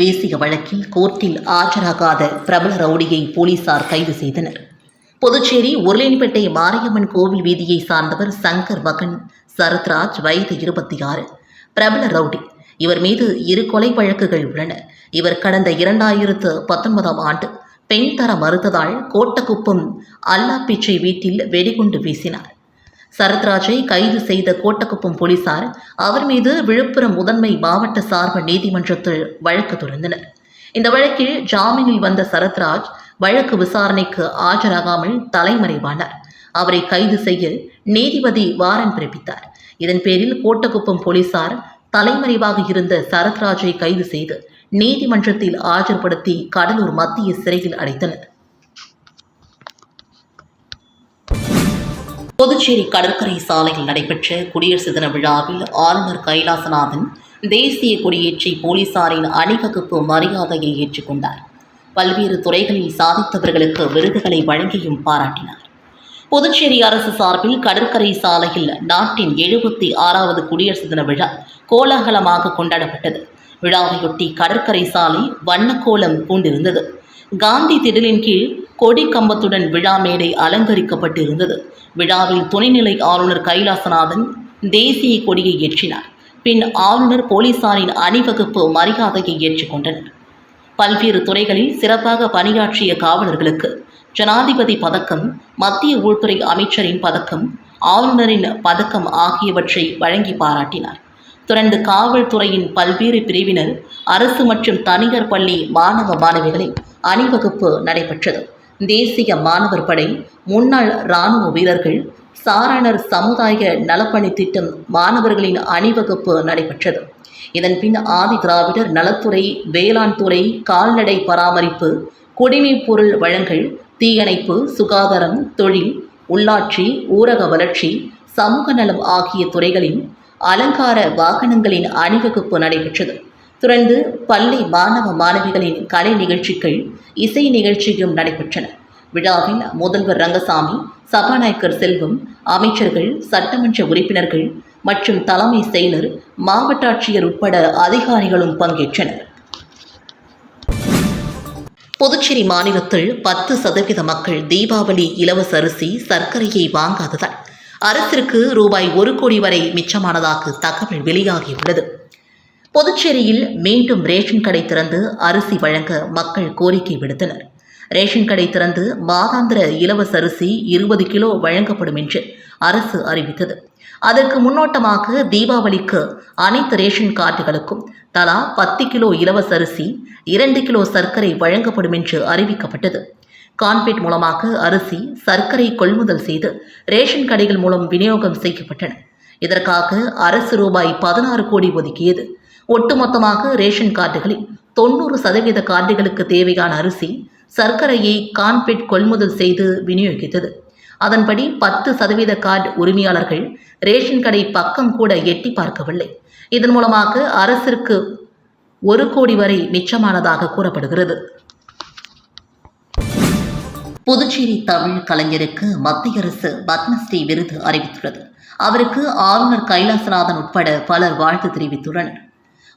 வீசிய வழக்கில் கோர்ட்டில் ஆஜராகாத பிரபல ரவுடியை போலீசார் கைது செய்தனர். புதுச்சேரி உருளையன்பேட்டை மாரியம்மன் கோவில் வீதியை சார்ந்தவர் சங்கர் மகன் சரத்ராஜ் வயது இருபத்தி ஆறு. பிரபல ரவுடி. இவர் மீது இரு கொலை வழக்குகள் உள்ளன. இவர் கடந்த இரண்டாயிரத்து பத்தொன்பதாம் ஆண்டு பெண் தர மறுத்ததால் கோட்டக்குப்பம் அல்லாப்பிச்சை வீட்டில் வெடிகுண்டு வீசினார். சரத்ராஜை கைது செய்த கோட்டக்குப்பம் போலீசார் அவர் மீது விழுப்புரம் முதன்மை மாவட்ட சார்பு நீதிமன்றத்தில் வழக்கு தொடர்ந்தனர் இந்த வழக்கில் ஜாமீனில் வந்த சரத்ராஜ் வழக்கு விசாரணைக்கு ஆஜராகாமல் தலைமறைவானார். அவரை கைது செய்ய நீதிபதி வாரன் பிறப்பித்தார். இதன் பேரில் கோட்டக்குப்பம் போலீசார் தலைமறைவாக இருந்த சரத்ராஜை கைது செய்து நீதிமன்றத்தில் ஆஜர்படுத்தி கடலூர் மத்திய சிறையில் அடைத்தனர். புதுச்சேரி கடற்கரை சாலையில் நடைபெற்ற குடியரசு தின விழாவில் ஆளுநர் கைலாசநாதன் தேசிய கொடியேற்றி போலீசாரின் அணிவகுப்பு மரியாதையை ஏற்றுக்கொண்டார். பல்வேறு துறைகளில் சாதித்தவர்களுக்கு விருதுகளை வழங்கியும் பாராட்டினார். புதுச்சேரி அரசு சார்பில் கடற்கரை சாலையில் நாட்டின் எழுபத்தி ஆறாவது குடியரசு தின விழா கோலாகலமாக கொண்டாடப்பட்டது. விழாவையொட்டி கடற்கரை சாலை வண்ணக்கோலம் பூண்டிருந்தது. காந்தி திடலின் கீழ் கொடி கம்பத்துடன் விழா மேடை அலங்கரிக்கப்பட்டிருந்தது. விழாவில் துணைநிலை ஆளுநர் கைலாசநாதன் தேசிய கொடியை ஏற்றினார். பின் ஆளுநர் போலீசாரின் அணிவகுப்பு மரியாதையை ஏற்றுக்கொண்டனர் பல்வேறு துறைகளில் சிறப்பாக பணியாற்றிய காவலர்களுக்கு ஜனாதிபதி பதக்கம் மத்திய உள்துறை அமைச்சரின் பதக்கம் ஆளுநரின் பதக்கம் ஆகியவற்றை வழங்கி பாராட்டினார். தொடர்ந்து காவல்துறையின் பல்வேறு பிரிவினர் அரசு மற்றும் தனியார் பள்ளி மாணவ மாணவிகளை அணிவகுப்பு நடைபெற்றது. தேசிய மாணவர் படை முன்னாள் இராணுவ வீரர்கள் சாரணர் சமுதாய நலப்பணி திட்டம் மாணவர்களின் அணிவகுப்பு நடைபெற்றது. இதன்பின் ஆதி திராவிடர் நலத்துறை வேளாண் துறை கால்நடை பராமரிப்பு குடிமைப் பொருள் வழங்கல் தீயணைப்பு சுகாதாரம் தொழில் உள்ளாட்சி ஊரக வளர்ச்சி சமூக நலம் ஆகிய துறைகளின் அலங்கார வாகனங்களின் அணிவகுப்பு நடைபெற்றது. தொடர்ந்து பள்ளி மாணவ மாணவிகளின் கலை நிகழ்ச்சிகள் இசை நிகழ்ச்சியும் நடைபெற்றன. விழாவில் முதல்வர் ரங்கசாமி சபாநாயகர் செல்வம் அமைச்சர்கள் சட்டமன்ற உறுப்பினர்கள் மற்றும் தலைமை செயலர் மாவட்ட ஆட்சியர் உட்பட அதிகாரிகளும் பங்கேற்றனர். புதுச்சேரி மாநிலத்தில் பத்து சதவீத மக்கள் தீபாவளி இலவச அரிசி சர்க்கரையை வாங்காததால் அரசிற்கு ரூபாய் ஒரு கோடி வரை மிச்சமானதாக தகவல் வெளியாகியுள்ளது. புதுச்சேரியில் மீண்டும் ரேஷன் கடை திறந்து அரிசி வழங்க மக்கள் கோரிக்கை விடுத்தனர். ரேஷன் கடை திறந்து மாதாந்திர இலவச அரிசி இருபது கிலோ வழங்கப்படும் என்று அரசு அறிவித்தது. அதற்கு முன்னோட்டமாக தீபாவளிக்கு அனைத்து ரேஷன் கார்டுகளுக்கும் தலா பத்து கிலோ இலவச அரிசி இரண்டு கிலோ சர்க்கரை வழங்கப்படும் என்று அறிவிக்கப்பட்டது. கான்பேட் மூலமாக அரிசி சர்க்கரை கொள்முதல் செய்து ரேஷன் கடைகள் மூலம் விநியோகம் செய்யப்பட்டன. இதற்காக அரசு ரூபாய் பதினாறு கோடி ஒதுக்கியது. ஒட்டுமொத்தமாக ரேஷன் கார்டுகளில் தொண்ணூறு சதவீத கார்டுகளுக்கு தேவையான அரிசி சர்க்கரையை கான்பெட் கொள்முதல் செய்து விநியோகித்தது. அதன்படி பத்து சதவீத கார்டு உரிமையாளர்கள் ரேஷன் கடை பக்கம் கூட எட்டி பார்க்கவில்லை. இதன் மூலமாக அரசிற்கு ஒரு கோடி வரை மிச்சமானதாக கூறப்படுகிறது. புதுச்சேரி தமிழ் கலைஞருக்கு மத்திய அரசு பத்மஸ்ரீ விருது அறிவித்துள்ளது. அவருக்கு ஆளுநர் கைலாசநாதன் உட்பட பலர் வாழ்த்து தெரிவித்துள்ளனர்.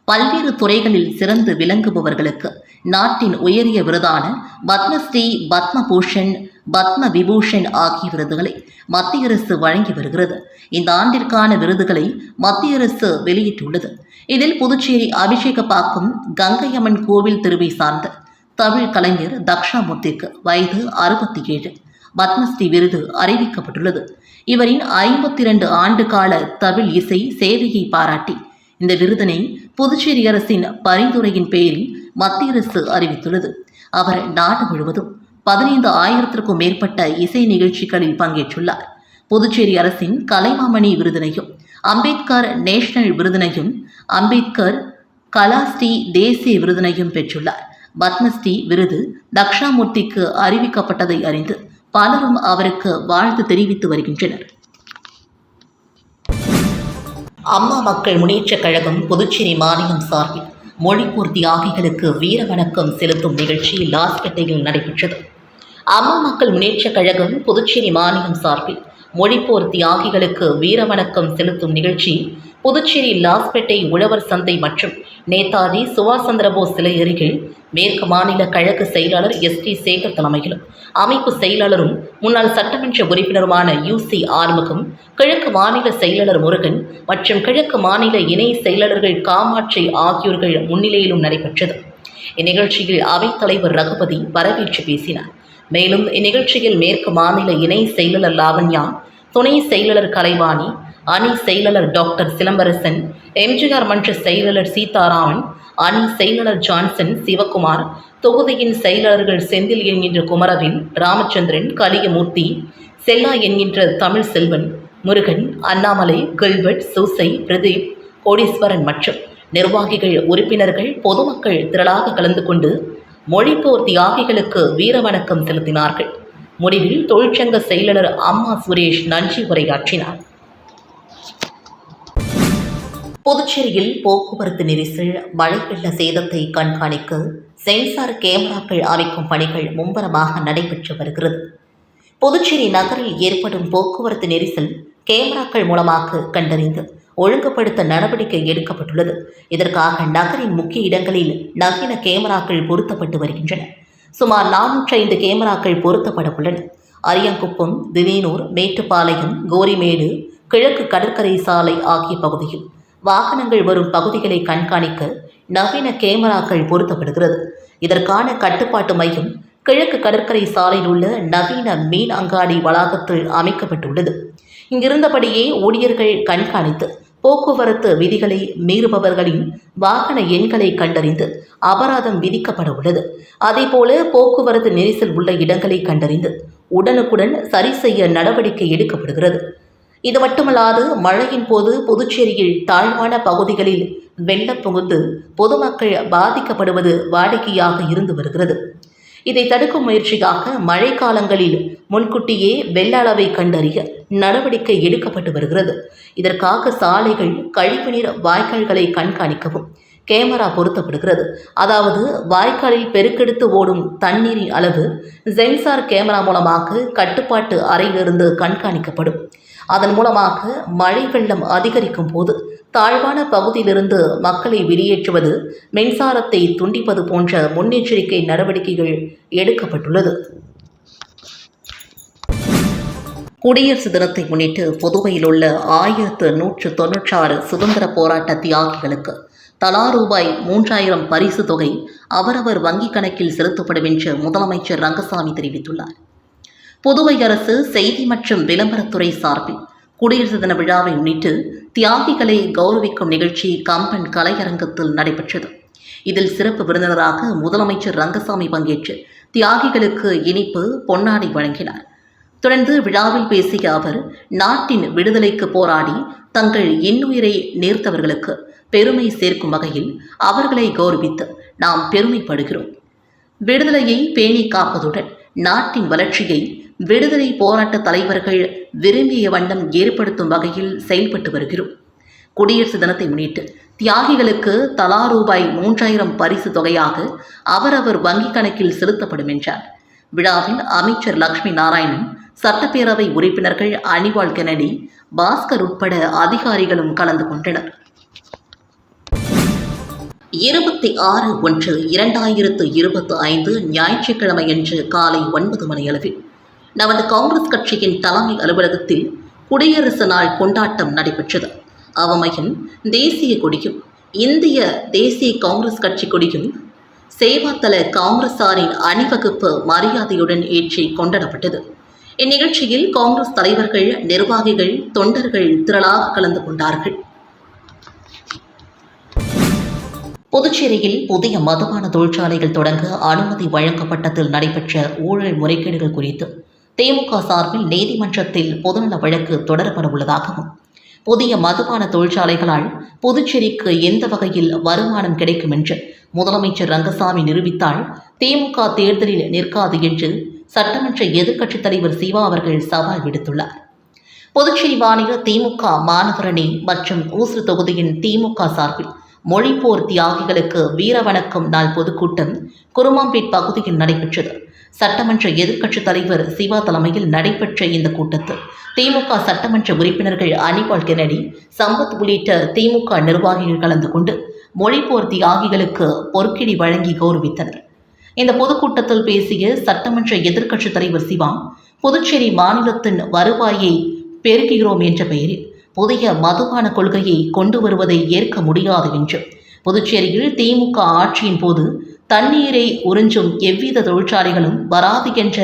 பல்வேறு துறைகளில் சிறந்து விளங்குபவர்களுக்கு நாட்டின் உயரிய விருதான பத்மஸ்ரீ பத்மபூஷன் பத்ம விபூஷன் ஆகிய விருதுகளை மத்திய அரசு வழங்கி வருகிறது. இந்த ஆண்டிற்கான விருதுகளை மத்திய அரசு வெளியிட்டுள்ளது. இதில் புதுச்சேரி அபிஷேகப்பாக்கம் கங்கையம்மன் கோவில் திருவை சார்ந்த தமிழ் கலைஞர் தக்ஷாமூர்த்திக்கு வயது அறுபத்தி ஏழு. பத்மஸ்ரீ விருது அறிவிக்கப்பட்டுள்ளது. இவரின் ஐம்பத்தி இரண்டு ஆண்டு கால தமிழ் இசை சேவையை பாராட்டி இந்த விருதினை புதுச்சேரி அரசின் பரிந்துரையின் பேரில் மத்திய அரசு அறிவித்துள்ளது. அவர் நாடு முழுவதும் பதினைந்து ஆயிரத்திற்கும் மேற்பட்ட இசை நிகழ்ச்சிகளில் பங்கேற்றுள்ளார். புதுச்சேரி அரசின் கலைமாமணி விருதினையும் அம்பேத்கர் நேஷனல் விருதினையும் அம்பேத்கர் கலாஸ்ரீ தேசிய விருதினையும் பெற்றுள்ளார். பத்மஸ்ரீ விருது தக்ஷாமூர்த்திக்கு அறிவிக்கப்பட்டதை அறிந்து பலரும் அவருக்கு வாழ்த்து தெரிவித்து வருகின்றனர். அம்மா மக்கள் முன்னேற்றக் கழகம் புதுச்சேரி மாநிலம் சார்பில் மொழிப்பூர் தியாகிகளுக்கு வீர வணக்கம் செலுத்தும் நிகழ்ச்சி லாஸ்பேட்டையில் நடைபெற்றது. அம்மா மக்கள் முன்னேற்றக் கழகம் புதுச்சேரி மாநிலம் சார்பில் மொழிப்போர் தியாகிகளுக்கு வீர வணக்கம் செலுத்தும் நிகழ்ச்சி புதுச்சேரி லாஸ்பேட்டை உழவர் சந்தை மற்றும் நேதாஜி சுபாஷ் சந்திரபோஸ் சிலை அருகில் மேற்கு மாநில கழக செயலாளர் எஸ் டி சேகர் தலைமையிலும் அமைப்பு செயலாளரும் முன்னாள் சட்டமன்ற உறுப்பினருமான யு சி ஆறுமுகம் கிழக்கு மாநில செயலாளர் முருகன் மற்றும் கிழக்கு மாநில இணை செயலாளர்கள் காமாட்சி ஆகியோர்கள் முன்னிலையிலும் நடைபெற்றது. இந்நிகழ்ச்சியில் அவைத்தலைவர் ரகுபதி வரவேற்று பேசினார். மேலும் இந்நிகழ்ச்சியில் மேற்கு மாநில இணை செயலாளர் லாவண்யா துணை செயலாளர் கலைவாணி அணி செயலாளர் டாக்டர் சிலம்பரசன் எம்ஜிஆர் மன்ற செயலாளர் சீதாராமன் அணி செயலாளர் ஜான்சன் சிவகுமார் தொகுதியின் செயலாளர்கள் செந்தில் என்கின்ற குமரவேல் ராமச்சந்திரன் கலியமூர்த்தி செல்லா என்கின்ற தமிழ் செல்வன் முருகன் அண்ணாமலை கில்பர்ட் சூசை பிரதீப் கோடீஸ்வரன் மற்றும் நிர்வாகிகள் உறுப்பினர்கள் பொதுமக்கள் திரளாக கலந்து கொண்டு மொழிப்போர் தியாகிகளுக்கு வீரவணக்கம் செலுத்தினார்கள். முடிவில் தொழிற்சங்க செயலாளர் அம்மா சுரேஷ் நன்றி உரையாற்றினார். புதுச்சேரியில் போக்குவரத்து நெரிசல் மழை வெள்ள சேதத்தை கண்காணிக்க சென்சார் கேமராக்கள் அமைக்கும் பணிகள் மும்பரமாக நடைபெற்று வருகிறது. புதுச்சேரி நகரில் ஏற்படும் போக்குவரத்து நெரிசல் கேமராக்கள் மூலமாக கண்டறிந்து ஒழுங்குபடுத்த நடவடிக்கை எடுக்கப்பட்டுள்ளது. இதற்காக நகரின் முக்கிய இடங்களில் நவீன கேமராக்கள் பொருத்தப்பட்டு வருகின்றன. சுமார் நானூற்றி ஐந்து கேமராக்கள் பொருத்தப்பட உள்ளன. அரியங்குப்பம் திவேனூர் மேட்டுப்பாளையம் கோரிமேடு கிழக்கு கடற்கரை சாலை ஆகிய பகுதியில் வாகனங்கள் வரும் பகுதிகளை கண்காணிக்க நவீன கேமராக்கள் பொருத்தப்படுகிறது. இதற்கான கட்டுப்பாட்டு மையம் கிழக்கு கடற்கரை சாலையில் உள்ள நவீன மீன் அங்காடி வளாகத்தில் அமைக்கப்பட்டுள்ளது. இங்கிருந்தபடியே ஊழியர்கள் கண்காணித்து போக்குவரத்து விதிகளை மீறுபவர்களின் வாகன எண்களை கண்டறிந்து அபராதம் விதிக்கப்பட உள்ளது. அதேபோல போக்குவரத்து நெரிசல் உள்ள இடங்களை கண்டறிந்து உடனுக்குடன் சரி செய்ய நடவடிக்கை எடுக்கப்படுகிறது. இது மட்டுமல்லாது மழையின் போது புதுச்சேரியில் தாழ்வான பகுதிகளில் வெள்ளம் புகுந்து பொதுமக்கள் பாதிக்கப்படுவது வாடிக்கையாக இருந்து வருகிறது. இதை தடுக்கும் முயற்சியாக மழைக்காலங்களில் முன்கூட்டியே வெள்ள அளவை கண்டறிய நடவடிக்கை எடுக்கப்பட்டு வருகிறது. இதற்காக சாலைகள் கழிவுநீர் வாய்க்கால்களை கண்காணிக்கவும் கேமரா பொருத்தப்படுகிறது. அதாவது வாய்க்காலில் பெருக்கெடுத்து ஓடும் தண்ணீரின் அளவு சென்சார் கேமரா மூலமாக கட்டுப்பாட்டு அறையிலிருந்து கண்காணிக்கப்படும். அதன் மூலமாக மழை வெள்ளம் அதிகரிக்கும் போது தாழ்வான பகுதியிலிருந்து மக்களை வெளியேற்றுவது மின்சாரத்தை துண்டிப்பது போன்ற முன்னெச்சரிக்கை நடவடிக்கைகள் எடுக்கப்பட்டுள்ளது. குடியரசு தினத்தை முன்னிட்டு புதுவையில் உள்ள ஆயிரத்து நூற்று தொன்னூற்றாறு சுதந்திர போராட்ட தியாகிகளுக்கு தலா ரூபாய் மூன்றாயிரம் பரிசு தொகை அவரவர் வங்கிக் கணக்கில் செலுத்தப்படும் என்று முதலமைச்சர் ரங்கசாமி தெரிவித்துள்ளார். புதுவை அரசு செய்தி மற்றும் விளம்பரத்துறை சார்பில் குடியரசு தின விழாவை முன்னிட்டு தியாகிகளை கௌரவிக்கும் நிகழ்ச்சி கம்பன் கலையரங்கத்தில் நடைபெற்றது. இதில் சிறப்பு விருந்தினராக முதலமைச்சர் ரங்கசாமி பங்கேற்று தியாகிகளுக்கு இனிப்பு பொன்னாடை வழங்கினார். தொடர்ந்து விழாவில் பேசிய அவர் நாட்டின் விடுதலைக்கு போராடி தங்கள் இன்னுயிரை நேர்த்தவர்களுக்கு பெருமை சேர்க்கும் வகையில் அவர்களை கௌரவித்து நாம் பெருமைப்படுகிறோம். விடுதலையை பேணி காப்பதுடன் நாட்டின் வளர்ச்சியை விடுதலை போராட்ட தலைவர்கள் விரும்பிய வண்ணம் ஏற்படுத்தும் வகையில் செயல்பட்டு வருகிறோம். குடியரசு தினத்தை முன்னிட்டு தியாகிகளுக்கு தலா ரூபாய் மூன்றாயிரம் பரிசு தொகையாக அவரவர் வங்கிக் கணக்கில் செலுத்தப்படும் என்றார். விழாவில் அமைச்சர் லக்ஷ்மி நாராயணன் சட்டப்பேரவை உறுப்பினர்கள் அனிவால் கெனடி பாஸ்கர் உட்பட அதிகாரிகளும் கலந்து கொண்டனர். இருபத்தி ஆறு ஒன்று இரண்டாயிரத்து இருபத்தி ஐந்து ஞாயிற்றுக்கிழமையன்று காலை ஒன்பது மணியளவில் நமது காங்கிரஸ் கட்சியின் தலைமை அலுவலகத்தில் குடியரசு நாள் கொண்டாட்டம் நடைபெற்றது. அவமையின் தேசிய கொடியும் இந்திய தேசிய காங்கிரஸ் கட்சி கொடியும் சேவாத்தல காங்கிரசாரின் அணிவகுப்பு மரியாதையுடன் ஏற்றி கொண்டாடப்பட்டது. இந்நிகழ்ச்சியில் காங்கிரஸ் தலைவர்கள் நிர்வாகிகள் தொண்டர்கள் திரளாக கலந்து கொண்டார்கள். புதுச்சேரியில் புதிய மதுபான தொழிற்சாலைகள் தொடங்க அனுமதி வழங்கப்பட்டதில் நடைபெற்ற ஊழல் முறைகேடுகள் குறித்து திமுக சார்பில் நீதிமன்றத்தில் பொதுநல வழக்கு தொடரப்பட உள்ளதாகவும் புதிய மதுபான தொழிற்சாலைகளால் புதுச்சேரிக்கு எந்த வகையில் வருமானம் கிடைக்கும் என்று முதலமைச்சர் ரங்கசாமி நிரூபித்தால் திமுக தேர்தலில் நிற்காது என்று சட்டமன்ற எதிர்க்கட்சித் தலைவர் சிவா அவர்கள் சவால் விடுத்துள்ளார். புதுச்சேரி மாநில திமுக மாணவரணி மற்றும் ஊசு தொகுதியின் திமுக சார்பில் மொழிப்போர் தியாகிகளுக்கு வீரவணக்கம் நாள் பொதுக்கூட்டம் குருமாம்பேட் பகுதியில் நடைபெற்றது. சட்டமன்ற எதிர்க்கட்சித் தலைவர் சிவா தலைமையில் நடைபெற்ற இந்த கூட்டத்தில் திமுக சட்டமன்ற உறுப்பினர்கள் அனிபால் கெனடி சம்பத் உள்ளிட்ட திமுக நிர்வாகிகள் கலந்து கொண்டு மொழிப்போர் தியாகிகளுக்கு பொற்கிடி வழங்கி கௌரவித்தனர். இந்த பொதுக்கூட்டத்தில் பேசிய சட்டமன்ற எதிர்க்கட்சித் தலைவர் சிவா புதுச்சேரி மாநிலத்தின் வருவாயை பெருக்குகிறோம் என்ற பெயரில் புதிய மதுபான கொள்கையை கொண்டு வருவதை ஏற்க முடியாது என்று. புதுச்சேரியில் திமுக ஆட்சியின் போது தண்ணீரை உறிஞ்சும் எவ்வித தொழிற்சாலைகளும் வராது என்ற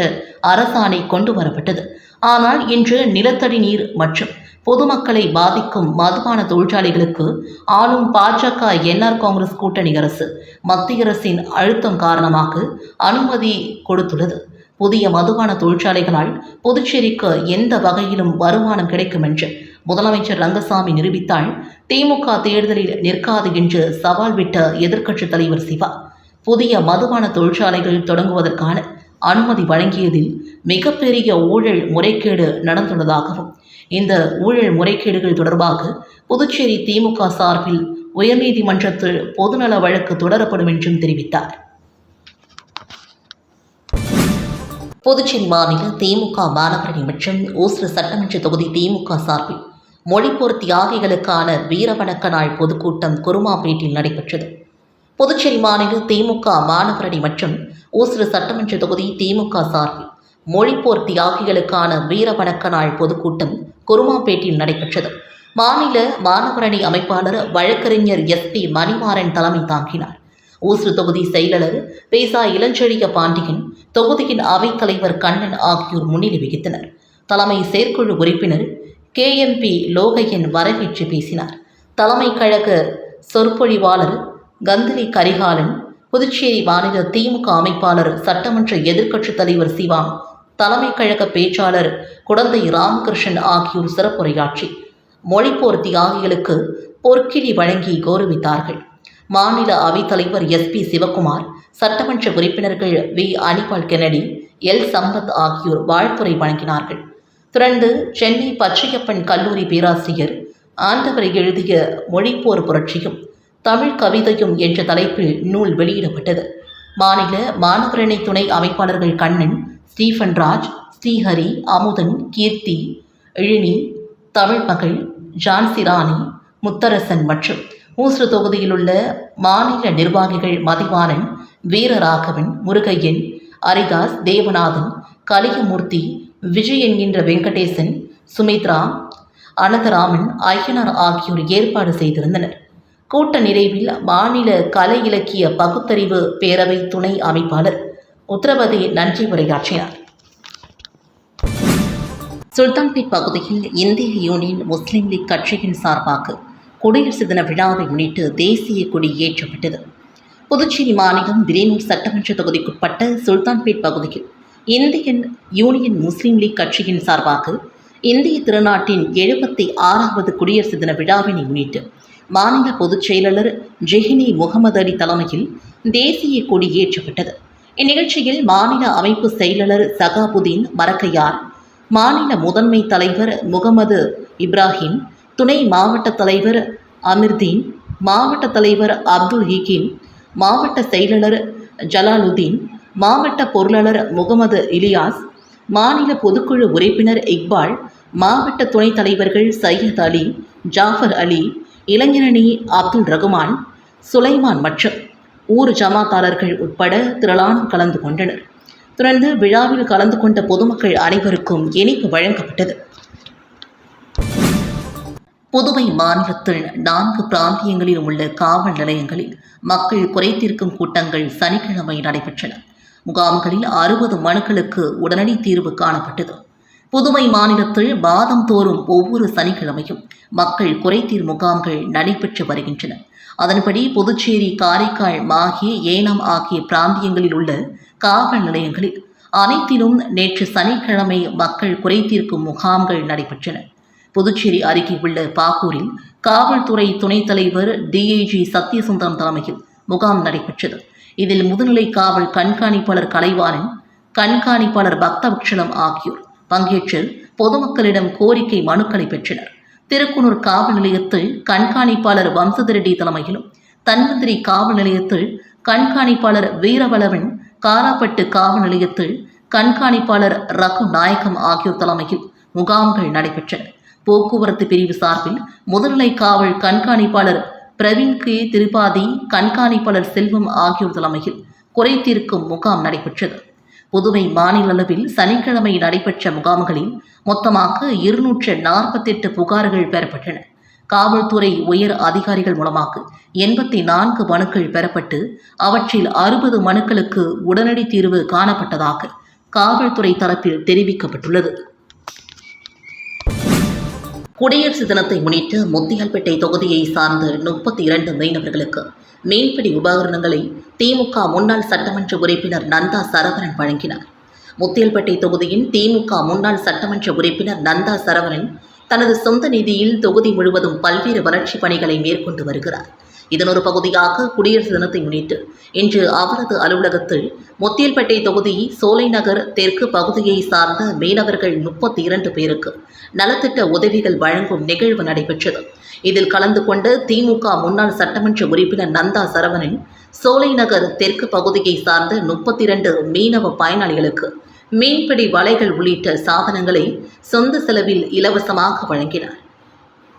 அரசாணை கொண்டு வரப்பட்டது ஆனால் இன்று நிலத்தடி நீர் மற்றும் பொதுமக்களை பாதிக்கும் மதுபான தொழிற்சாலைகளுக்கு ஆளும் பாஜக என்ஆர் காங்கிரஸ் கூட்டணி அரசு மத்திய அரசின் அழுத்தம் காரணமாக அனுமதி கொடுத்துள்ளது. புதிய மதுபான தொழிற்சாலைகளால் புதுச்சேரிக்கு எந்த வகையிலும் வருமானம் கிடைக்கும் என்று முதலமைச்சர் ரங்கசாமி நிரூபித்தால் திமுக தேர்தலில் நிற்காது என்று சவால் விட்ட எதிர்க்கட்சித் தலைவர் சிவா புதிய மதுபான தொழிற்சாலைகள் தொடங்குவதற்கான அனுமதி வழங்கியதில் மிகப்பெரிய ஊழல் முறைகேடு நடந்துள்ளதாகவும் இந்த ஊழல் முறைகேடுகள் தொடர்பாக புதுச்சேரி திமுக சார்பில் உயர்நீதிமன்றத்தில் பொதுநல வழக்கு தொடரப்படும் என்றும் தெரிவித்தார். புதுச்சேரி மாநில திமுக மாநகரணி மற்றும் ஓசூர் சட்டமன்ற தொகுதி திமுக சார்பில் மொழிப்போர் தியாகிகளுக்கான வீரவணக்க நாள் பொதுக்கூட்டம் குருமாப்பேட்டில் நடைபெற்றது. புதுச்சேரி மாநில திமுக மாநகரணி மற்றும் ஊசுறு சட்டமன்ற தொகுதி திமுக சார்பில் மொழிப்போர் தியாகிகளுக்கான வீரவணக்க நாள் பொதுக்கூட்டம் குருமாப்பேட்டில் நடைபெற்றது. மாநில மாநகரணி அமைப்பாளர் வழக்கறிஞர் எஸ் பி மணிமாறன் தலைமை தாங்கினார். ஊசு தொகுதி செயலாளர் பேசா இளஞ்செழிய பாண்டியன் தொகுதியின் அவைத்தலைவர் கண்ணன் ஆகியோர் முன்னிலை வகித்தனர். தலைமை செயற்குழு உறுப்பினர் கே எம் பி லோகையன் வரவேற்று பேசினார். தலைமை கழக சொற்பொழிவாளர் கந்தலி கரிகாலன் புதுச்சேரி மாநில திமுக அமைப்பாளர் சட்டமன்ற எதிர்க்கட்சித் தலைவர் சிவா தலைமை கழக பேச்சாளர் குடந்தை ராமகிருஷ்ணன் ஆகியோர் சிறப்புரையாற்றி மொழிப்போர் தியாகிகளுக்கு பொற்கிழி வழங்கி கௌரவித்தார்கள். மாநில அவைத்தலைவர் எஸ் பி சிவகுமார் சட்டமன்ற உறுப்பினர்கள் V. Anibal Kennedy L. Sampath ஆகியோர் வாழ்த்துரை வழங்கினார்கள். தொடர்ந்து சென்னை பச்சையப்பன் கல்லூரி பேராசிரியர் ஆண்டவர் எழுதிய மொழிப்போர் புரட்சியும் தமிழ் கவிதையும் என்ற தலைப்பில் நூல் வெளியிடப்பட்டது. மாநில மாணவரணி துணை அமைப்பாளர்கள் கண்ணன் ஸ்டீஃபன் ராஜ் ஸ்ரீஹரி அமுதன் கீர்த்தி எழினி தமிழ் மகள் ஜான்சி ராணி முத்தரசன் மற்றும் ஊசுறு தொகுதியில் உள்ள மாநில நிர்வாகிகள் மதிவாணன் வீரராகவன் முருகையன் அரிதாஸ் தேவநாதன் கலியமூர்த்தி விஜய் என்கின்ற வெங்கடேசன் சுமித்ரா அனந்தராமன் ஐயனார் ஆகியோர் ஏற்பாடு செய்திருந்தனர். கூட்ட நிறைவில் மாநில கலை இலக்கிய பகுத்தறிவு பேரவை துணை அமைப்பாளர். உத்தரவதி நன்றி உரையாற்றினார். சுல்தான்பேட் பகுதியில் இந்திய யூனியன் முஸ்லீம் லீக் கட்சியின் சார்பாக குடியரசு தின விழாவை முன்னிட்டு தேசிய கொடி ஏற்றப்பட்டது. புதுச்சேரி மாநிலம் விரைனூர் சட்டமன்ற தொகுதிக்குட்பட்ட சுல்தான்பேட் பகுதியில் இந்தியன் யூனியன் முஸ்லீம் லீக் கட்சியின் சார்பாக இந்திய திருநாட்டின் எழுபத்தி ஆறாவது குடியரசு தின விழாவினை முன்னிட்டு மாநில பொதுச் செயலாளர் ஜெஹினி முகமது அலி தலைமையில் தேசிய கொடி ஏற்றப்பட்டது இந்நிகழ்ச்சியில் மாநில அமைப்பு செயலாளர் சகாபுதீன் மரக்கையார் மாநில முதன்மை தலைவர் முகமது இப்ராஹிம் துணை மாவட்ட தலைவர் அமிர்தீன் மாவட்ட தலைவர் அப்துல் ஹக்கீம் மாவட்ட செயலாளர் ஜலாலுதீன் மாவட்ட பொருளாளர் முகமது இலியாஸ் மாநில பொதுக்குழு உறுப்பினர் இக்பால் மாவட்ட துணைத் தலைவர்கள் சையத் அலி ஜாஃபர் அலி இளைஞரணி அப்துல் ரகுமான் சுலைமான் மற்றும் ஊர் ஜமாத்தாளர்கள் உட்பட திரளான கலந்து கொண்டனர். தொடர்ந்து விழாவில் கலந்து கொண்ட பொதுமக்கள் அனைவருக்கும் இனிப்பு வழங்கப்பட்டது. புதுவை மாநிலத்தில் நான்கு பிராந்தியங்களில் உள்ள காவல் நிலையங்களில் மக்கள் குறைத்தீர்க்கும் கூட்டங்கள் சனிக்கிழமை நடைபெற்றன. முகாம்களில் அறுபது மனுக்களுக்கு உடனடி தீர்வு காணப்பட்டது. புதுவை மாநிலத்தில் மாதம் தோறும் ஒவ்வொரு சனிக்கிழமையும் மக்கள் குறைதீர் முகாம்கள் நடைபெற்று வருகின்றன. அதன்படி புதுச்சேரி காரைக்கால் மாஹே ஏனாம் ஆகிய பிராந்தியங்களில் உள்ள காவல் நிலையங்களில் அனைத்திலும் நேற்று சனிக்கிழமை மக்கள் குறைதீர்க்கும் முகாம்கள் நடைபெற்றன. புதுச்சேரி அருகே உள்ள பாகூரில் காவல்துறை துணைத் தலைவர் டிஐஜி சத்யசுந்தரம் தலைமையில் முகாம் நடைபெற்றது. இதில் முதுநிலை காவல் கண்காணிப்பாளர் கலைவாணன் கண்காணிப்பாளர் பக்தவட்சலம் ஆகியோர் பங்கேற்று பொதுமக்களிடம் கோரிக்கை மனுக்களை பெற்றனர். திருக்குனூர் காவல் நிலையத்தில் கண்காணிப்பாளர் வம்சதிரெட்டி தலைமையிலும் தன்வந்திரி காவல் நிலையத்தில் கண்காணிப்பாளர் வீரவளவன் காராப்பட்டு காவல் நிலையத்தில் கண்காணிப்பாளர் ரகு நாயகம் ஆகியோர் தலைமையில் முகாம்கள் நடைபெற்றன. போக்குவரத்து பிரிவு சார்பில் முதுநிலை காவல் கண்காணிப்பாளர் பிரவீன் கே. திரிபாதி கண்காணிப்பாளர் செல்வம் ஆகியோர் தலைமையில் குறை தீர்க்கும் முகாம் நடைபெற்றது. புதுவை மாநில அளவில் சனிக்கிழமை நடைபெற்ற முகாம்களில் மொத்தமாக இருநூற்று நாற்பத்தெட்டு புகார்கள் பெறப்பட்டன. காவல்துறை உயர் அதிகாரிகள் மூலமாக எண்பத்தி நான்கு மனுக்கள் பெறப்பட்டு அவற்றில் அறுபது மனுக்களுக்கு உடனடி தீர்வு காணப்பட்டதாக காவல்துறை தரப்பில் தெரிவிக்கப்பட்டுள்ளது. குடியரசு தினத்தை முன்னிட்டு முத்தியால்பேட்டை தொகுதியை சார்ந்த முப்பத்தி இரண்டு மீனவர்களுக்கு மீன்பிடி உபகரணங்களை திமுக முன்னாள் சட்டமன்ற உறுப்பினர் நந்தா சரவணன் வழங்கினார். முத்தியல்பேட்டை தொகுதியின் திமுக முன்னாள் சட்டமன்ற உறுப்பினர் நந்தா சரவணன் தனது சொந்த நிதியில் தொகுதி முழுவதும் பல்வேறு வளர்ச்சிப் பணிகளை மேற்கொண்டு வருகிறார். இதன் ஒரு பகுதியாக குடியரசு தினத்தை முன்னிட்டு இன்று அவரது அலுவலகத்தில் முத்தியல்பேட்டை தொகுதி சோலைநகர் தெற்கு பகுதியை சார்ந்த மீனவர்கள் முப்பத்தி இரண்டு பேருக்கு நலத்திட்ட உதவிகள் வழங்கும் நிகழ்வு நடைபெற்றது. இதில் கலந்து கொண்ட திமுக முன்னாள் சட்டமன்ற உறுப்பினர் நந்தா சரவணன் சோலை நகர் தெற்கு பகுதியை சார்ந்த முப்பத்தி இரண்டு மீனவ பயனாளிகளுக்கு மீன்பிடி வலைகள் உள்ளிட்ட சாதனங்களை சொந்த செலவில் இலவசமாக வழங்கினார்.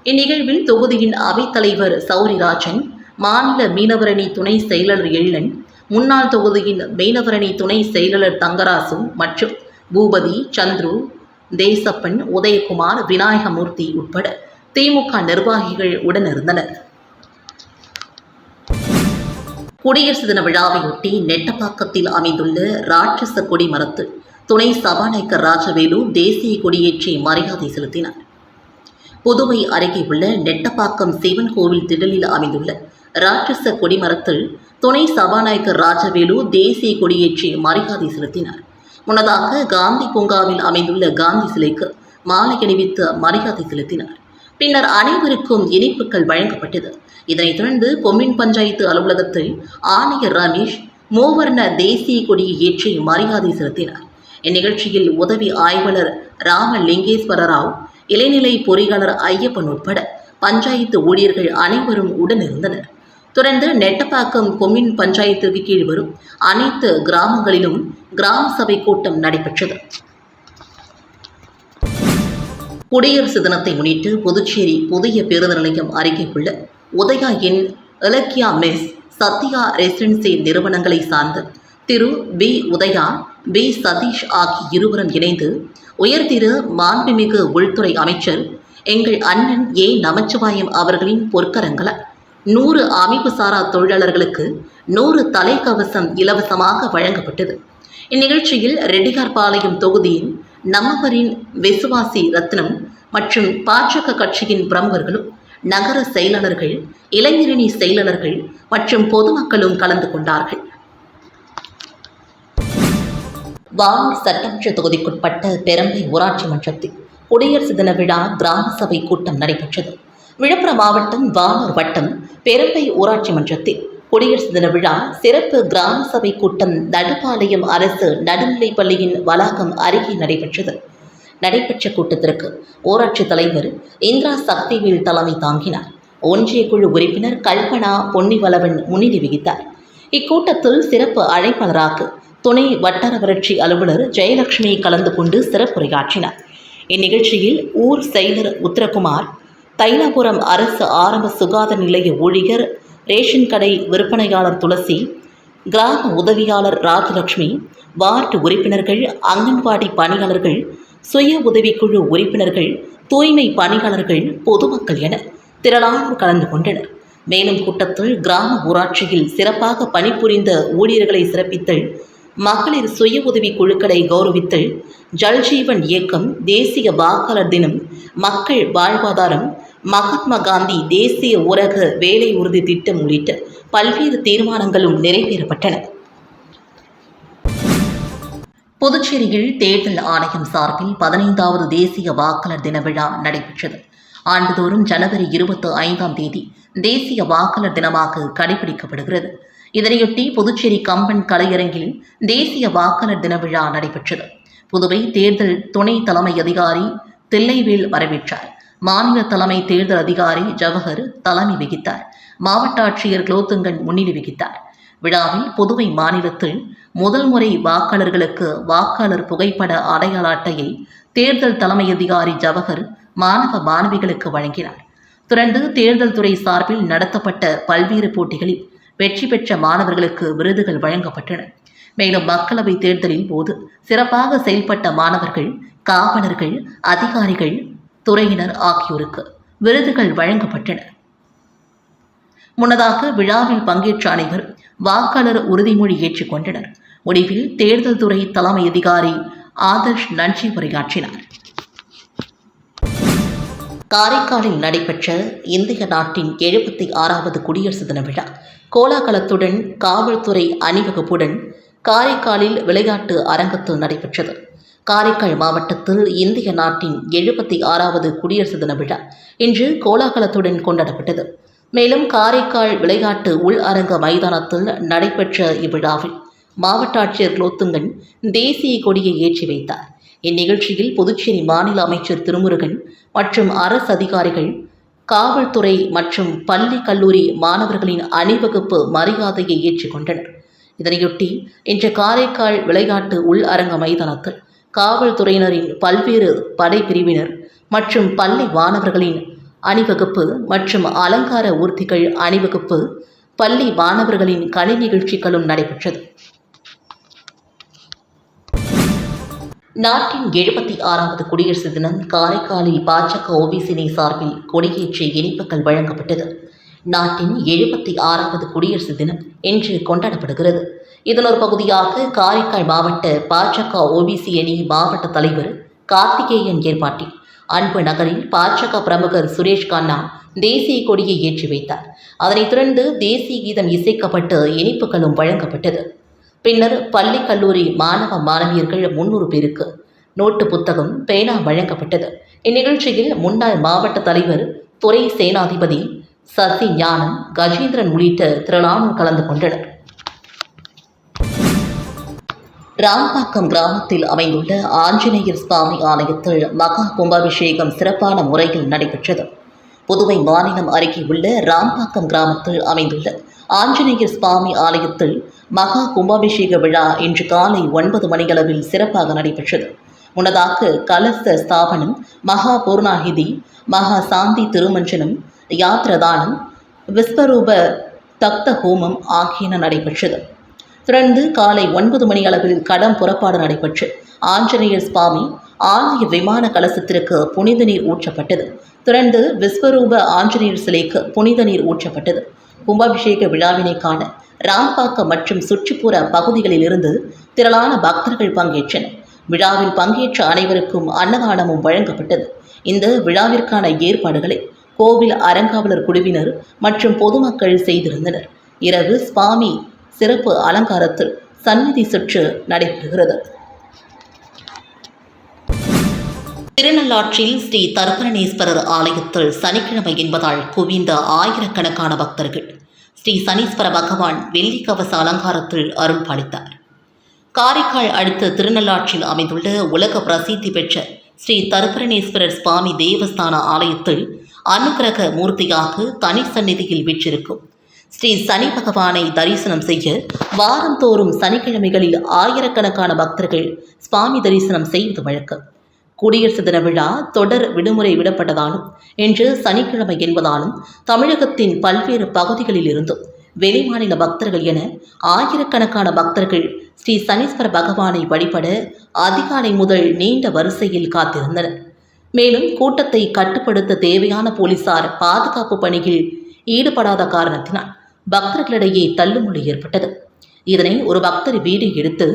இந்நிகழ்வில் தொகுதியின் அவைத்தலைவர் சௌரிராஜன் மாநில மீனவரணி துணை செயலர் எள்ளன் முன்னாள் தொகுதியின் மீனவரணி துணை செயலர் தங்கராசு மற்றும் பூபதி சந்துரு தேசப்பன் உதயகுமார் விநாயகமூர்த்தி உட்பட திமுக நிர்வாகிகள் உடனிருந்தனர் குடியரசு தின விழாவையொட்டி நெட்டப்பாக்கத்தில் அமைந்துள்ள ராட்சச கொடி மரத்தில் துணை சபாநாயகர் ராஜவேலு தேசிய கொடியேற்றி மரியாதை செலுத்தினார். புதுவை அருகே உள்ள நெட்டப்பாக்கம் சிவன் கோவில் திடலில் அமைந்துள்ள ராட்சச கொடிமரத்தில் துணை சபாநாயகர் ராஜவேலு தேசிய கொடியேற்றி மரியாதை செலுத்தினார். முன்னதாக காந்தி பூங்காவில் அமைந்துள்ள காந்தி சிலைக்கு மாலை அணிவித்து மரியாதை செலுத்தினார். பின்னர் அனைவருக்கும் இனிப்புகள் வழங்கப்பட்டது. இதனைத் தொடர்ந்து பொம்மின் பஞ்சாயத்து அலுவலகத்தில் ஆணையர் ரமேஷ் மூவர்ண தேசிய கொடியை ஏற்றி மரியாதை செலுத்தினார். இந்நிகழ்ச்சியில் உதவி ஆய்வாளர் ராமலிங்கேஸ்வர ராவ் இளைநிலை பொறியாளர் ஐயப்பன் உட்பட பஞ்சாயத்து ஊழியர்கள் அனைவரும் உடனிருந்தனர். தொடர்ந்து நெட்டப்பாக்கம் கொம்யூன் பஞ்சாயத்திற்கு கீழ் வரும் அனைத்து கிராமங்களிலும் கிராம சபை கூட்டம் நடைபெற்றது. குடியரசு தினத்தை முன்னிட்டு புதுச்சேரி புதிய பேருந்து நிலையம் அருகே உள்ள Udhaya inn Ilakkiya mess Sathya residency நிறுவனங்களை சார்ந்த திரு பி உதயா பி சதீஷ் ஆகிய இருவரும் இணைந்து உயர்திரு மாண்புமிகு உள்துறை அமைச்சர் எங்கள் அண்ணன் ஏ. நமச்சிவாயம் அவர்களின் பொற்கரங்களால் நூறு அமைப்பு சாரா தொழிலாளர்களுக்கு நூறு தலைக்கவசம் இலவசமாக வழங்கப்பட்டது. இந்நிகழ்ச்சியில் ரெட்டிகார்பாளையம் தொகுதியின் நம்மவரின் விசுவாசி ரத்னம் மற்றும் பாஜக கட்சியின் பிரமுகர்களும் நகர செயலாளர்கள் இளைஞரணி செயலாளர்கள் மற்றும் பொதுமக்களும் கலந்து கொண்டார்கள். வானூர் சட்டமன்ற தொகுதிக்குட்பட்ட பெரம்பை ஊராட்சி மன்றத்தில் குடியரசு தின விழா கிராம சபை கூட்டம் நடைபெற்றது. விழுப்புரம் மாவட்டம் வானூர் வட்டம் பெரம்பை ஊராட்சி மன்றத்தில் குடியரசு தின விழா சிறப்பு கிராம சபை கூட்டம் நடுப்பாளையம் அரசு நடுநிலைப்பள்ளியின் வளாகம் அருகே நடைபெற்றது. நடைபெற்ற கூட்டத்திற்கு ஊராட்சி தலைவர் இந்திரா சக்திவேல் தலைமை தாங்கினார். ஒன்றிய குழு உறுப்பினர் கல்பனா பொன்னிவளவன் முன்னிலை வகித்தார். இக்கூட்டத்தில் சிறப்பு அழைப்பாளராக துணை வட்டார வளர்ச்சி அலுவலர் ஜெயலட்சுமி கலந்து கொண்டு சிறப்புரையாற்றினார். இந்நிகழ்ச்சியில் ஊர் செயலர் உத்தரகுமார் தைலாபுரம் அரசு ஆரம்ப சுகாதார நிலைய ஊழியர் ரேஷன் கடை விற்பனையாளர் துளசி கிராம உதவியாளர் ராஜலட்சுமி வார்டு உறுப்பினர்கள் அங்கன்வாடி பணியாளர்கள் சுய உதவிக்குழு உறுப்பினர்கள் தூய்மை பணியாளர்கள் பொதுமக்கள் என திரளானோர் கலந்து கொண்டனர். மேலும் கூட்டத்தில் கிராம ஊராட்சியில் சிறப்பாக பணிபுரிந்த ஊழியர்களை சிறப்பித்தல் மகளிர் சுய உதவி குழுக்களை கௌரவித்தல் ஜல்ஜீவன் இயக்கம் தேசிய வாக்காளர் தினம் மக்கள் வாழ்வாதாரம் மகாத்மா காந்தி தேசிய ஊரக வேலை உறுதி திட்டம் உள்ளிட்ட பல்வேறு தீர்மானங்களும் நிறைவேறப்பட்டன. புதுச்சேரியில் தேர்தல் ஆணையம் சார்பில் பதினைந்தாவது தேசிய வாக்காளர் தின விழா நடைபெற்றது. ஆண்டுதோறும் ஜனவரி இருபத்தி ஐந்தாம் தேதி தேசிய வாக்காளர் தினமாக கடைபிடிக்கப்படுகிறது. இதனையொட்டி புதுச்சேரி கம்பன் கலையரங்கில் தேசிய வாக்காளர் தின விழா நடைபெற்றது. புதுவை தேர்தல் துணை தலைமை அதிகாரி தில்லைவேல் வரவேற்றார். மாநில தலைமை தேர்தல் அதிகாரி ஜவஹர் தலைமை வகித்தார். மாவட்ட ஆட்சியர் குலோத்துங்கன் முன்னிலை வகித்தார். விழாவில் புதுவை மாநிலத்தில் முதல் முறை வாக்காளர்களுக்கு வாக்காளர் புகைப்பட அடையாள அட்டையை தேர்தல் தலைமை அதிகாரி ஜவஹர் மாணவ மாணவிகளுக்கு வழங்கினார். தொடர்ந்து தேர்தல் துறை சார்பில் நடத்தப்பட்ட பல்வேறு போட்டிகளில் வெற்றி பெற்ற மாணவர்களுக்கு விருதுகள் வழங்கப்பட்டன. மேலும் மக்களவை தேர்தலின் போது சிறப்பாக செயல்பட்ட மாணவர்கள் காவலர்கள் அதிகாரிகள் துறையினர் ஆகியோருக்கு விருதுகள் வழங்கப்பட்டன. முன்னதாக விழாவில் பங்கேற்ற அனைவரும் வாக்காளர் உறுதிமொழி ஏற்றுக்கொண்டனர். முடிவில் தேர்தல் துறை தலைமை அதிகாரி ஆதர்ஷ் நன்றி உரையாற்றினார். காரைக்காலில் நடைபெற்ற இந்திய நாட்டின் எழுபத்தி ஆறாவது குடியரசு தின விழா கோலாகலத்துடன் காவல்துறை அணிவகுப்புடன் காரைக்காலில் விளையாட்டு அரங்கத்தில் நடைபெற்றது. காரைக்கால் மாவட்டத்தில் இந்திய நாட்டின் எழுபத்தி ஆறாவது குடியரசு தின விழா இன்று கோலாகலத்துடன் கொண்டாடப்பட்டது. மேலும் காரைக்கால் விளையாட்டு உள் அரங்க மைதானத்தில் நடைபெற்ற இவ்விழாவில் மாவட்ட ஆட்சியர் குலோத்துங்கன் தேசிய கொடியை ஏற்றி வைத்தார். இந்நிகழ்ச்சியில் புதுச்சேரி மாநில அமைச்சர் திருமுருகன் மற்றும் அரசு அதிகாரிகள் காவல்துறை மற்றும் பள்ளி கல்லூரி மாணவர்களின் அணிவகுப்பு மரியாதையை ஏற்றுக்கொண்டனர் இதனையொட்டி இன்று காரைக்கால் விளையாட்டு உள் அரங்க மைதானத்தில் காவல்துறையினரின் பல்வேறு படைப்பிரிவினர் மற்றும் பள்ளி மாணவர்களின் அணிவகுப்பு மற்றும் அலங்கார ஊர்திகள் அணிவகுப்பு பள்ளி மாணவர்களின் கலை நிகழ்ச்சிகளும் நடைபெற்றது. நாட்டின் எழுபத்தி ஆறாவது குடியரசு தினம் காரைக்காலில் பாஜக ஓபிசினை சார்பில் கொடியேற்றி இனிப்புகள் வழங்கப்பட்டது. நாட்டின் எழுபத்தி ஆறாவது குடியரசு தினம் இன்று கொண்டாடப்படுகிறது. இதன் ஒரு பகுதியாக காரைக்கால் மாவட்ட பாஜக ஓபிசி அணி மாவட்ட தலைவர் கார்த்திகேயன் ஏற்பாட்டில் அன்பு நகரில் பாஜக பிரமுகர் சுரேஷ் கண்ணா தேசிய கொடியை ஏற்றி வைத்தார். அதனைத் தொடர்ந்து தேசிய கீதம் இசைக்கப்பட்டு இனிப்புகளும் வழங்கப்பட்டது. பின்னர் பள்ளி கல்லூரி மாணவ மாணவியர்கள் முன்னூறு பேருக்கு நோட்டு புத்தகம் பேனா வழங்கப்பட்டது. இந்நிகழ்ச்சியில் முன்னாள் மாவட்ட தலைவர் துறை சேனாதிபதி சசி ஞானம் கஜேந்திரன் உள்ளிட்ட திரளானோர் கலந்து கொண்டனர். ராம்பாக்கம் கிராமத்தில் அமைந்துள்ள ஆஞ்சநேயர் சுவாமி ஆலயத்தில் மகா கும்பாபிஷேகம் சிறப்பான முறையில் நடைபெற்றது. புதுவை மாநிலம் அருகே உள்ள ராம்பாக்கம் கிராமத்தில் அமைந்துள்ள ஆஞ்சநேயர் சுவாமி ஆலயத்தில் மகா கும்பாபிஷேக விழா இன்று காலை ஒன்பது மணியளவில் சிறப்பாக நடைபெற்றது. முன்னதாக கலச ஸ்தாபனம் மகா பூர்ணாகிதி மகா சாந்தி திருமஞ்சனம் யாத்ரதானம் விஸ்வரூப தக்த ஹோமம் ஆகியன நடைபெற்றது. தொடர்ந்து காலை ஒன்பது மணி அளவில் கடம் புறப்பாடு நடைபெற்று ஆஞ்சநேயர் சுவாமி ஆலய விமான கலசத்திற்கு புனித நீர் ஊற்றப்பட்டது. தொடர்ந்து விஸ்வரூப ஆஞ்சநேயர் சிலைக்கு புனித நீர் ஊற்றப்பட்டது. கும்பாபிஷேக விழாவினை காண ராம்பாக்கம் மற்றும் சுற்றுப்புற பகுதிகளிலிருந்து திரளான பக்தர்கள் பங்கேற்றனர். விழாவில் பங்கேற்ற அனைவருக்கும் அன்னதானமும் வழங்கப்பட்டது. இந்த விழாவிற்கான ஏற்பாடுகளை கோவில் அறங்காவலர் குழுவினர் மற்றும் பொதுமக்கள் செய்திருந்தனர். இரவு சுவாமி சிறப்பு அலங்காரத்தில் சந்நிதி சுற்று நடைபெறுகிறது. திருநள்ளாற்றில் ஸ்ரீ தர்பரணேஸ்வரர் ஆலயத்தில் சனிக்கிழமை என்பதால் குவிந்த ஆயிரக்கணக்கான பக்தர்கள் ஸ்ரீ சனீஸ்வர பகவான் வெள்ளி கவச அலங்காரத்தில் அருள் பாலித்தார். காரைக்கால் அடுத்த திருநள்ளாற்றில் அமைந்துள்ள உலக பிரசித்தி பெற்ற ஸ்ரீ தருப்பரணேஸ்வரர் சுவாமி தேவஸ்தான ஆலயத்தில் அனுகிரக மூர்த்தியாக தனி சந்நிதியில் வீற்றிருக்கும் ஸ்ரீ சனி பகவானை தரிசனம் செய்ய வாரந்தோறும் சனிக்கிழமைகளில் ஆயிரக்கணக்கான பக்தர்கள் சுவாமி தரிசனம் செய்வது வழக்கம். குடியரசு தின விழா தொடர் விடுமுறை விடப்பட்டதாலும் இன்று சனிக்கிழமை என்பதாலும் தமிழகத்தின் பல்வேறு பகுதிகளில் இருந்தும் வெளிமாநில பக்தர்கள் என ஆயிரக்கணக்கான பக்தர்கள் ஸ்ரீ சனீஸ்வர பகவானை வழிபட அதிகாலை முதல் நீண்ட வரிசையில் காத்திருந்தனர். மேலும் கூட்டத்தை கட்டுப்படுத்த தேவையான போலீசார் பாதுகாப்பு பணியில் ஈடுபடாத காரணத்தினால் பக்தர்களிடையே தள்ளுமுள்ளி ஏற்பட்டது. இதனை ஒரு பக்தர் வீடியோ எடுத்து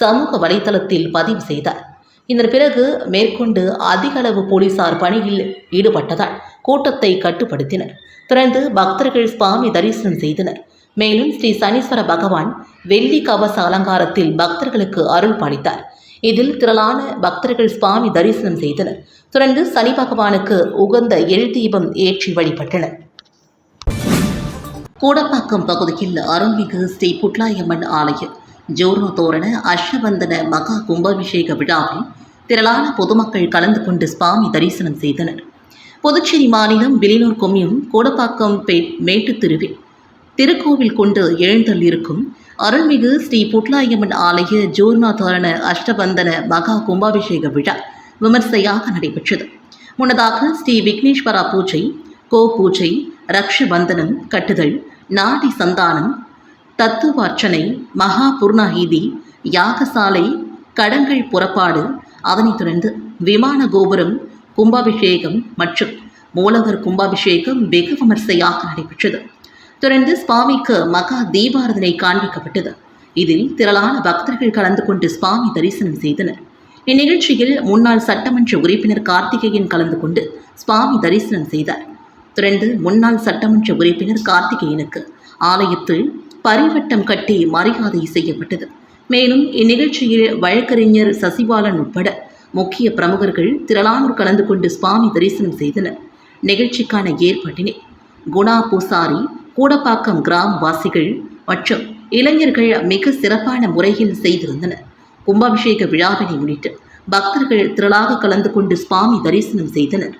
சமூக வலைதளத்தில் பதிவு செய்தார். இதன் பிறகு மேற்கொண்டு அதிக அளவு போலீசார் பணியில் ஈடுபட்டதால் கூட்டத்தை கட்டுப்படுத்தினர். தொடர்ந்து பக்தர்கள் சுவாமி தரிசனம் செய்தனர். மேலும் ஸ்ரீ சனீஸ்வர பகவான் வெள்ளி கவச அலங்காரத்தில் பக்தர்களுக்கு அருள் பாலித்தார். இதில் திரளான பக்தர்கள் சுவாமி தரிசனம் செய்தனர். தொடர்ந்து சனி பகவானுக்கு உகந்த எல் தீபம் ஏற்றி வழிபட்டனர். கூடப்பாக்கம் பகுதியில் அருள்மிகு ஸ்ரீ புட்லாயம்மன் ஆலய ஜோர்னோ தோரண அஷ்டவந்தன மகா கும்பாபிஷேக விழாவில் திரளான பொதுமக்கள் கலந்து கொண்டு சுவாமி தரிசனம் செய்தனர். புதுச்சேரி மாநிலம் விலினூர் கொம்யூன் கோடப்பாக்கம் பே மேட்டுத் தெருவில் திருக்கோவில் கொண்டு எழுந்தல் இருக்கும் அருள்மிகு ஸ்ரீ புட்லாயம்மன் ஆலய ஜூர்ணாதாரண அஷ்டபந்தன மகா கும்பாபிஷேக விழா விமர்சையாக நடைபெற்றது. முன்னதாக ஸ்ரீ விக்னேஸ்வரா பூஜை கோ பூஜை ரக்ஷபந்தனம் கட்டுதல் நாடி சந்தானம் தத்துவார்ச்சனை மகா பூர்ணாஹீதி யாகசாலை கடங்கள் புறப்பாடு அதனைத் தொடர்ந்து விமான கோபுரம் கும்பாபிஷேகம் மற்றும் மூலவர் கும்பாபிஷேகம் வெகு விமர்சையாக நடைபெற்றது. தொடர்ந்து சுவாமிக்கு மகா தீபாரதனை காண்பிக்கப்பட்டது. இதில் திரளான பக்தர்கள் கலந்து கொண்டு சுவாமி தரிசனம் செய்தனர். இந்நிகழ்ச்சியில் முன்னாள் சட்டமன்ற உறுப்பினர் கார்த்திகேயன் கலந்து கொண்டு சுவாமி தரிசனம் செய்தார். தொடர்ந்து முன்னாள் சட்டமன்ற உறுப்பினர் கார்த்திகேயனுக்கு ஆலயத்தில் பரிவட்டம் கட்டி மரியாதை செய்யப்பட்டது. மேலும் இந்நிகழ்ச்சியில் வழக்கறிஞர் சசிபாலன் உட்பட முக்கிய பிரமுகர்கள் திரளானோர் கலந்து கொண்டு சுவாமி தரிசனம் செய்தனர். நிகழ்ச்சிக்கான ஏற்பாட்டினை குணா பூசாரி கூடப்பாக்கம் கிராமவாசிகள் மற்றும் இளைஞர்கள் மிக சிறப்பான முறையில் செய்திருந்தனர். கும்பாபிஷேக விழாவினை முன்னிட்டு பக்தர்கள் திரளாக கலந்து கொண்டு சுவாமி தரிசனம் செய்தனர்.